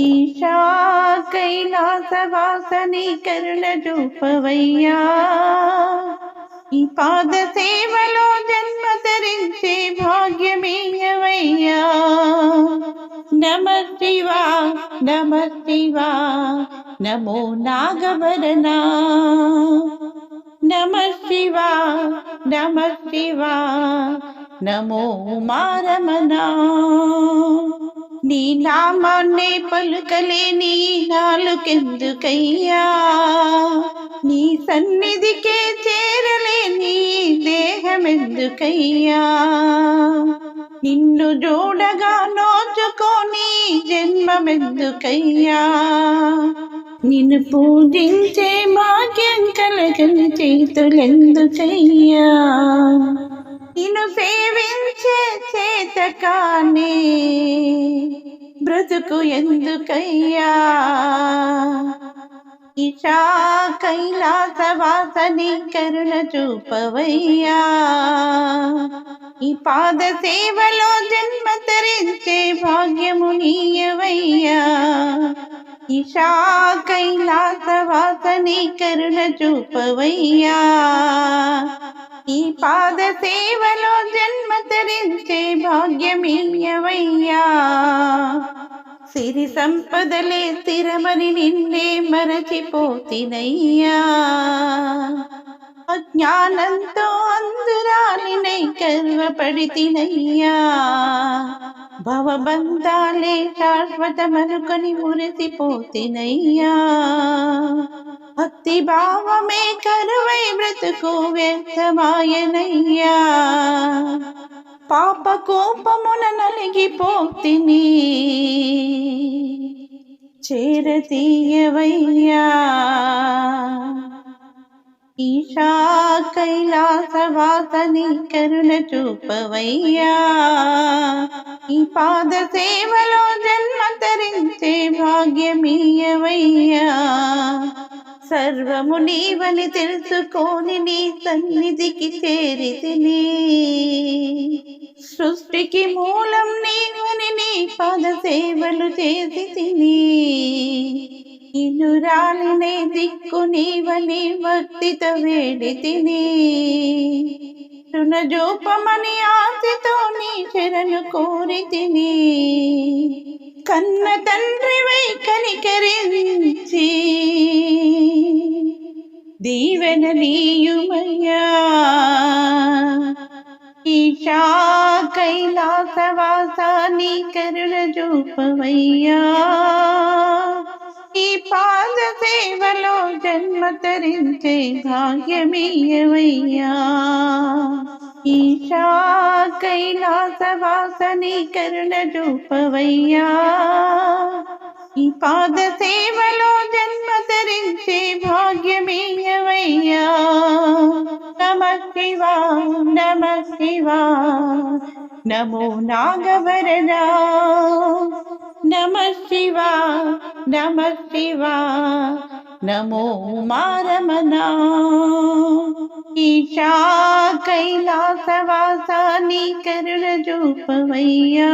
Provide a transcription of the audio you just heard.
ఈశా కైలాసవాసని కరుణ చూపవయ్యా ఈ పాద సేవలో జన్మ ధరించే భాగ్యమేయవయ్యా నమ శివా నమ శివా నమో నాగవరనా నమ శివా నమ శివా నమో మారమనా నీ నామాన్నే పలుకలేని నాలుకెందుకయ్యా? నీ సన్నిధికే చేరలేని దేహమెందుకయ్యా? నిన్ను చూడగా నోచుకొని జన్మమెందుకయ్యా? నిన్ను పూజించే భాగ్యం కలగని చేతులెందుకయ్యా? నిన్ను సేవించే కానీ బ్రతుకు ఎందుకయ్యా? ఇషా కైలాస వాసని కరుణ చూపవయ్యా. ఈ పాద సేవలో జన్మ తరించే భాగ్యము నీయవయ్యా. ఇషా కైలాస వాసని కరుణ చూపవయ్యా. ఈ పాద సేవలో జన్మ తరించే భాగ్యమీయవయ్యా సిరి సంపదలే స్థిరమని నిన్నే మరచిపోతినయ్యా అజ్ఞానంతో అందురాలినై గర్వపడితినయ్యా భవబంధాలే శాశ్వతమనుకొని మురిసిపోతినయ్యా భక్తి భావమే కరువై బ్రతుకు వ్యర్థమాయనయ్యా పాప కోపమున నలిగిపోతిని. చేరతీయవయ్యా ఈశా కైలాసవాసని కరుణ చూపవయ్యా. ఈ పాద సేవలో జన్మ తరించే భాగ్యమీయవయ్యా. సర్వము నీవని తెలుసుకొని నీ సన్నిధికి చేరితిని. సృష్టికి మూలం నీవని నీ పద సేవలు చేసి తిని ఇనురాలినే దిక్కు నీవని భక్తితో వేడి తిని రుణజోపమని ఆశతో నీ చెరను కోరి తిని కన్న తండ్రివై కనికరించి దీవెననీయుమయ్యా ఈశా కైలాసవాసాని కరుణ చూపవయ్యా ఈ పాద సేవలో జన్మ తరించే భాగ్యమీయవయ్యా ఈశా కైలాసవాసని కరుణ చూపవయ్యా ఈ పాద సేవలో జన్మ తరించే భాగ్య ஐயா நம சிவா நம சிவா நமோ நாகவரதா நம சிவா நம சிவா नमो मारमना ईशा कैलासवासानि करुणरूपवैया